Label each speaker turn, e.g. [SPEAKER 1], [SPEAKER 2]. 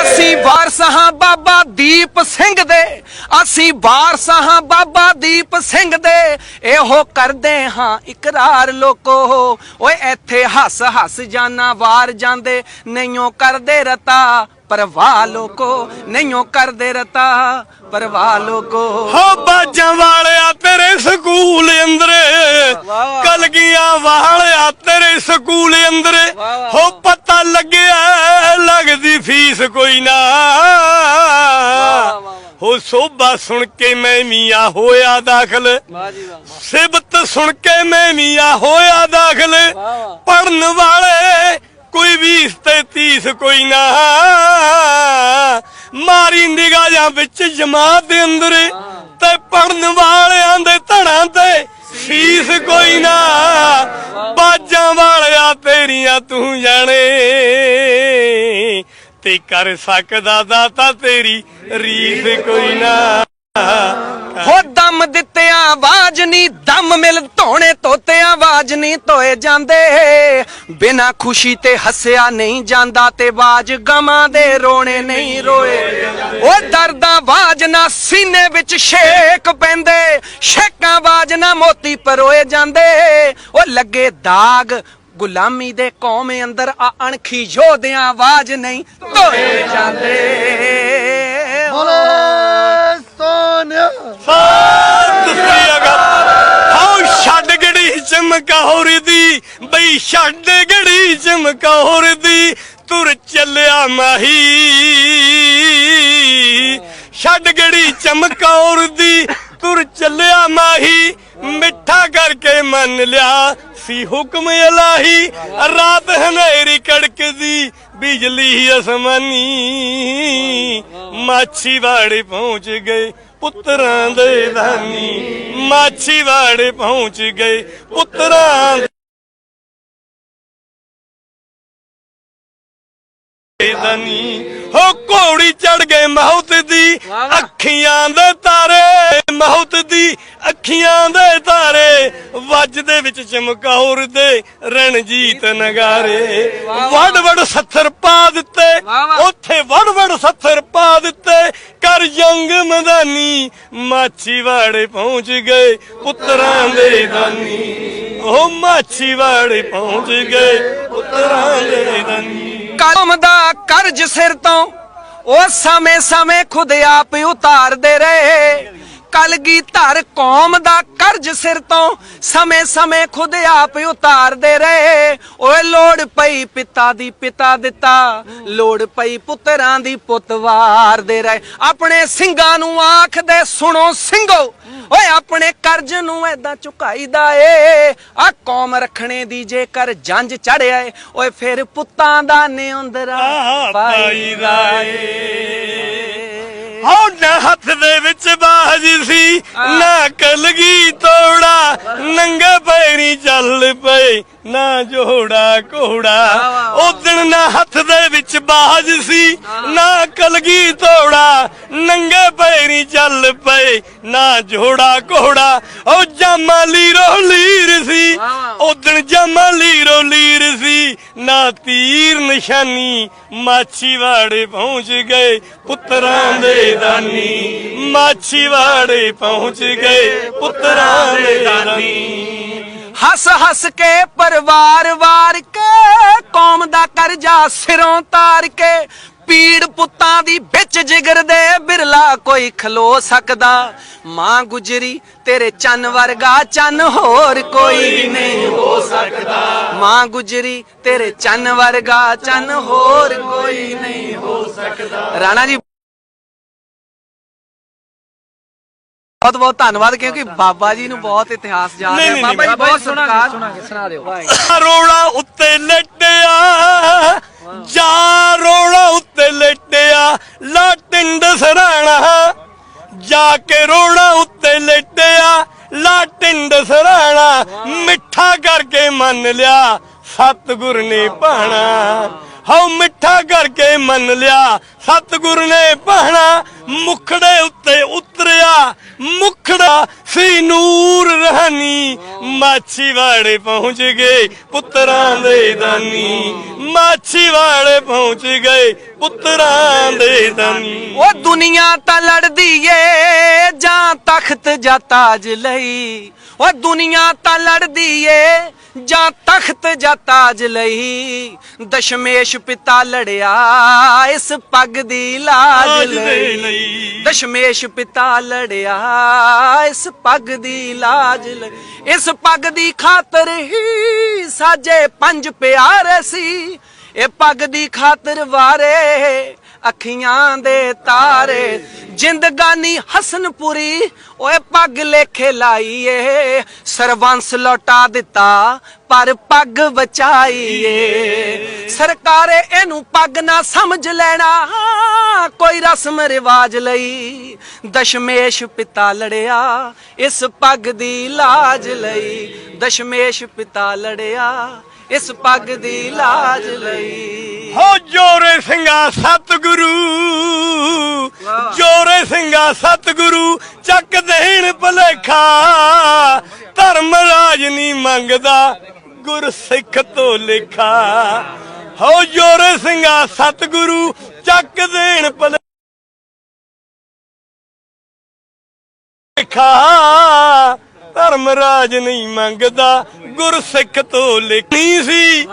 [SPEAKER 1] ਅਸੀਂ ਵਾਰਸ ਹਾਂ ਬਾਬਾ ਦੀਪ ਸਿੰਘ ਦੇ ਅਸੀਂ ਵਾਰਸ ਹਾਂ ਬਾਬਾ ਦੀਪ ਸਿੰਘ ਦੇ। ਇਹੋ ਕਰਦੇ ਹਾਂ ਇਕਰਾਰ ਲੋਕੋ। ਓਏ ਇੱਥੇ ਹੱਸ ਹੱਸ ਜਾਨਾ ਵਾਰ ਜਾਂਦੇ ਨਹੀਂਓ ਕਰਦੇ ਰਤਾ ਪਰਵਾਹ ਲੋਕੋ। ਨਹੀਂਓ ਕਰਦੇ ਰਤਾ ਪਰਵਾਹ ਲੋਕੋ।
[SPEAKER 2] ਹੋ ਬਾਜਾਂ ਵਾਲਿਆ ਤੇਰੇ ਸਕੂਲ ਅੰਦਰੇ ਕਲਗੀਆਂ ਵਾਲਿਆ ਤੇਰੇ ਸਕੂਲ ਅੰਦਰੇ। ਹੋ ਪਤਾ ਲੱਗਿਆ ਕੋਈ ਨਾ। ਹੋ ਸੋਭਾ ਸੁਣ ਕੇ ਮੈਂ ਮੀਆਂ ਹੋਇਆ ਦਾਖਲ। ਸਿਬਤ ਸੁਣ ਕੇ ਮੈਂ ਮੀਆਂ ਹੋਇਆ ਦਾਖਲ। ਪੜਨ ਵਾਲੇ ਕੋਈ 20 ਤੇ 30 ਕੋਈ ਨਾ। ਮਾਰੀ ਨਿਗਾਹਾਂ ਵਿੱਚ ਜਮਾਤ ਦੇ ਅੰਦਰ ਤੇ ਪੜਨ ਵਾਲਿਆਂ ਦੇ ਧੜਾਂ ਤੇ ਫੀਸ ਕੋਈ ਨਾ। ਬਾਜਾਂ ਵਾਲਿਆ ਤੇਰੀਆਂ ਤੂੰ ਜਾਣੇ। ਤੇ ਕਰ ਸਕਦਾ ਦਾਤਾ ਤੇਰੀ, ਰੀਸ ਕੋਈ ਨਾ।
[SPEAKER 1] ਹੋ ਦਮ ਦਿੱਤਿਆਂ ਆਵਾਜ਼ ਨਹੀਂ ਦਮ ਮਿਲ ਧੋਣੇ ਤੋਤੇ ਆਵਾਜ਼ ਨਹੀਂ ਧੋਏ ਜਾਂਦੇ। ਬਿਨਾ ਖੁਸ਼ੀ ਤੇ ਹੱਸਿਆ ਨਹੀਂ ਜਾਂਦਾ ਤੇ ਬਾਜ ਗਮਾਂ ਦੇ ਰੋਣੇ ਨਹੀਂ ਰੋਏ। ਉਹ ਦਰਦਾਂ ਆਵਾਜ਼ ਨਾ ਸੀਨੇ ਵਿੱਚ ਛੇਕ ਪੈਂਦੇ, ਛੇਕਾਂ ਆਵਾਜ਼ ਨਾ ਮੋਤੀ ਪਰੋਏ ਜਾਂਦੇ। ਉਹ ਲੱਗੇ ਦਾਗ ਗੁਲਾਮੀ ਦੇ ਕੌਮ ਅੰਦਰ ਆ ਅਣਖੀ ਯੋਧਿਆਂ ਆਵਾਜ਼ ਨਹੀਂ ਧੋਏ ਜਾਂਦੇ।
[SPEAKER 2] ਹਾਉ ਛੱਡ ਗੜੀ ਚਮਕੌਰ ਦੀ ਬਈ ਛੱਡ ਗੜੀ ਚਮਕੌਰ ਦੀ ਤੁਰ ਚੱਲਿਆ ਮਾਹੀ। ਛੱਡ ਗੜੀ ਚਮਕੌਰ ਦੀ ਤੁਰ ਚੱਲਿਆ ਮਾਹੀ, ਮਿੱਠਾ ਕਰਕੇ ਮੰਨ ਲਿਆ। ਸੀ ਹੁਕਮ ਇਲਾਹੀ, ਰਾਤ ਹਨੇਰੀ ਕੜਕਦੀ, ਬਿਜਲੀ ਅਸਮਾਨੀ। ਮਾਛੀ ਵਾੜੇ ਪਹੁੰਚ ਗਏ ਪੁੱਤਰਾਂ ਦੇ ਦਾਨੀ ਮਾਛੀ ਵਾੜੇ ਪਹੁੰਚ ਗਏ ਪੁੱਤਰਾਂ ਦੇ ਦਾਨੀ ਹੋ ਘੋੜੀ ਚੜ ਗਏ ਮੌਤ ਦੀ ਅੱਖੀਆਂ ਦੇ ਤਾਰੇ ਮੌਤ ਦੀ ਅੱਖੀਆਂ ਦੇ ਤਾਰੇ। ਵੱਜਦੇ ਵਿੱਚ ਚਮਕੌਰ ਦੇ ਰਣਜੀਤ ਨਗਾਰੇ। ਵੱਡ ਵੱਡ ਸੱਥਰ ਪਾ ਦਿੱਤੇ। ਉੱਥੇ ਵੱਡ ਵੱਡ ਸੱਥਰ ਪਾ ਦਿੱਤੇ। ਕਰ ਜੰਗ ਮੈਦਾਨੀ ਮਾਛੀ ਵਾੜੇ ਪਹੁੰਚ ਗਏ ਪੁੱਤਰਾਂ ਦੇ ਦਾਨੀ ਉਹ ਮਾਛੀ ਵਾੜੇ ਪਹੁੰਚ ਗਏ ਪੁੱਤਰਾਂ ਦੇ ਦਾਨੀ
[SPEAKER 1] ਕਲਮ ਦਾ ਕਰਜ਼ ਸਿਰ ਤੋਂ ਉਹ ਸਮੇਂ ਸਮੇਂ ਖੁਦ ਆਪ ਉਤਾਰਦੇ ਰਹੇ। ਕਲਗੀ ਧਰ ਕੌਮ ਦਾ ਕਰਜ਼ ਸਿਰ ਤੋਂ। ਸਮੇਂ ਸਮੇਂ ਖੁਦ ਆਪ ਉਤਾਰਦੇ ਰਹੇ। ਓਏ ਲੋੜ ਪਈ ਪਿਤਾ ਦੀ ਪਿਤਾ ਦਿੱਤਾ। ਲੋੜ ਪਈ ਪੁੱਤਰਾਂ ਦੀ ਪੁੱਤ ਵਾਰਦੇ ਰਹੇ। ਆਪਣੇ ਸਿੰਘਾਂ ਨੂੰ ਆਖਦੇ ਸੁਣੋ ਸਿੰਘੋ। ਓਏ ਆਪਣੇ ਕਰਜ਼ ਨੂੰ ਐਦਾਂ ਝੁਕਾਈਦਾ ਏ। ਆ ਕੌਮ ਰੱਖਣੇ ਦੀ ਜੇਕਰ ਜੰਜ ਚੜਿਆ ਏ। ਓਏ ਫਿਰ ਪੁੱਤਾਂ ਦਾ ਨਿਉਂਦਰਾ ਪਾਈਦਾ ਏ।
[SPEAKER 2] ਹਉ ਨਾ ਹੱਥ ਦੇ ਵਿੱਚ ਬਾਜ ਸੀ ਨਾ ਕਲਗੀ ਤੋੜਾ ਨੰਗੇ ਪੈਰੀ ਚੱਲ ਪਏ ਨਾ ਜੋੜਾ ਘੋੜਾ। ਉਦਣ ਨਾ ਹੱਥ ਦੇ ਵਿੱਚ ਬਾਜ ਸੀ ਨਾ ਕਲਗੀ ਤੋੜਾ ਨੰਗੇ ਪੈਰੀ ਚੱਲ ਪਏ ਨਾ ਜੋੜਾ ਘੋੜਾ। ਉਹ ਨਿਸ਼ਾਨੀ ਮਾਛੀ ਪਹੁੰਚ ਗਏ ਪੁੱਤਰਾਂ ਦੇ ਦਾਨੀ। ਮਾਛੀਵਾੜੇ ਪਹੁੰਚ ਗਏ ਪੁੱਤਰਾਂ ਦੇ ਦਾਨੀ।
[SPEAKER 1] ਹੱਸ ਹੱਸ ਕੇ ਪਰਿਵਾਰ ਵਾਰ ਕੇ, ਕੌਮ ਦਾ ਕਰਜ਼ਾ ਸਿਰੋਂ ਤਾਰ ਕੇ ਪੀੜ ਪੁੱਤਾਂ ਦੀ ਵਿੱਚ ਜਿਗਰ ਦੇ ਬਿਰਲਾ ਕੋਈ ਖਲੋ ਸਕਦਾ। ਮਾਂ ਗੁਜਰੀ ਤੇਰੇ ਚੰਨ ਵਰਗਾ ਚੰਨ ਹੋਰ ਕੋਈ ਨਹੀਂ ਹੋ ਸਕਦਾ। ਮਾਂ ਗੁਜਰੀ ਤੇਰੇ ਚੰਨ ਵਰਗਾ ਚੰਨ ਹੋਰ ਕੋਈ ਨਹੀਂ ਹੋ ਸਕਦਾ। ਰਾਣਾ ਜੀ ਬਹੁਤ ਬਹੁਤ ਧੰਨਵਾਦ ਕਿਉਂਕਿ ਬਾਬਾ ਜੀ ਨੂੰ ਬਹੁਤ ਇਤਿਹਾਸ ਯਾਦ
[SPEAKER 2] ਨਹੀਂ,
[SPEAKER 1] ਹੈ।
[SPEAKER 2] ਨਹੀਂ,
[SPEAKER 1] ਬਾਬਾ ਜੀ ਬਹੁਤ ਸਤਿਕਾਰ।
[SPEAKER 3] ਸੁਣਾ ਦਿਓ
[SPEAKER 2] ਰੋੜਾ ਉੱਤੇ ਲਟਿਆ ਜਾ ਕੇ ਰੋੜਾ ਉੱਤੇ ਲਟਿਆ ਲਾਟਿੰਡ ਸਰਾਣਾ ਮਿੱਠਾ ਕਰਕੇ ਮੰਨ ਲਿਆ, ਸਤਿਗੁਰ ਨੇ ਭਾਣਾ। ਹਉ ਮਿੱਠਾ ਕਰਕੇ ਮੰਨ ਲਿਆ, ਸਤਿਗੁਰ ਨੇ ਭਾਣਾ, ਮੁਖੜੇ ਉੱਤੇ ਉਤਰਿਆ ਸੀ ਨੂਰ ਰਹਾਨੀ ਮਾਛੀ ਵਾੜੇ ਪਹੁੰਚ ਗਏ ਪੁੱਤਰਾਂ ਦੇ ਦਾਨੀ ਮਾਛੀ ਵਾੜੇ ਪਹੁੰਚ ਗਏ ਪੁੱਤਰਾਂ ਦੇ ਦਾਨੀ
[SPEAKER 1] ਉਹ ਦੁਨੀਆ ਤਾਂ ਲੜਦੀ ਏ, ਜਾਂ ਤਖਤ ਜਾਂ ਤਾਜ ਲਈ। ਉਹ ਦੁਨੀਆ ਤਾਂ ਲੜਦੀ ਏ ਜਾਂ ਤਖਤ ਜਾਂ ਤਾਜ ਲਈ। ਦਸ਼ਮੇਸ਼ ਪਿਤਾ ਲੜਿਆ ਇਸ ਪੱਗ ਦੀ ਲਾਜ ਲਈ। ਦਸ਼ਮੇਸ਼ ਪਿਤਾ ਲੜਿਆ ਇਸ ਪੱਗ ਦੀ ਲਾਜ ਲਈ। ਇਸ ਪੱਗ ਦੀ ਖਾਤਰ ਹੀ ਸਾਜੇ ਪੰਜ ਪਿਆਰੇ ਸੀ। ਇਹ ਪੱਗ ਦੀ ਖਾਤਰ ਵਾਰੇ ਅੱਖੀਆਂ ਦੇ ਤਾਰੇ, ਜਿੰਦਗਾਨੀ ਹਸਨਪੁਰੀ, ਓਏ ਪੱਗ ਲੇਖੇ ਲਾਈਏ, ਸਰਵੰਸ ਲੌਟਾ ਦਿੱਤਾ, ਪਰ ਪੱਗ ਬਚਾਈਏ ਸਰਕਾਰੇ ਇਹਨੂੰ ਪੱਗ ਨਾ ਸਮਝ ਲੈਣਾ, ਕੋਈ ਰਸਮ ਰਿਵਾਜ ਲਈ ਦਸ਼ਮੇਸ਼ ਪਿਤਾ ਲੜਿਆ, ਇਸ ਪੱਗ ਦੀ ਲਾਜ ਲਈ ਦਸ਼ਮੇਸ਼ ਪਿਤਾ ਲੜਿਆ, ਇਸ ਪੱਗ ਦੀ ਲਾਜ ਲਈ
[SPEAKER 2] ਹੋ ਜੋਰੇ ਸਿੰਘਾ ਸਤਿਗੁਰੂ। ਜੋਰੇ ਸਿੰਘਾ ਸਤਿਗੁਰੂ ਚੱਕ ਦੇਣ ਭਲੇਖਾ ਧਰਮ ਰਾਜ ਨਹੀਂ ਮੰਗਦਾ ਗੁਰ ਸਿੱਖ ਤੋਂ ਲੇਖਾ। ਹੋ ਜੋਰੇ ਸਿੰਘਾ ਸਤਿਗੁਰੂ ਚੱਕ ਦੇਣ ਭਲੇਖਾ। ਧਰਮ ਰਾਜ ਨਹੀਂ ਮੰਗਦਾ ਗੁਰ ਸਿੱਖ ਤੋਂ ਲਿਖਣੀ ਸੀ।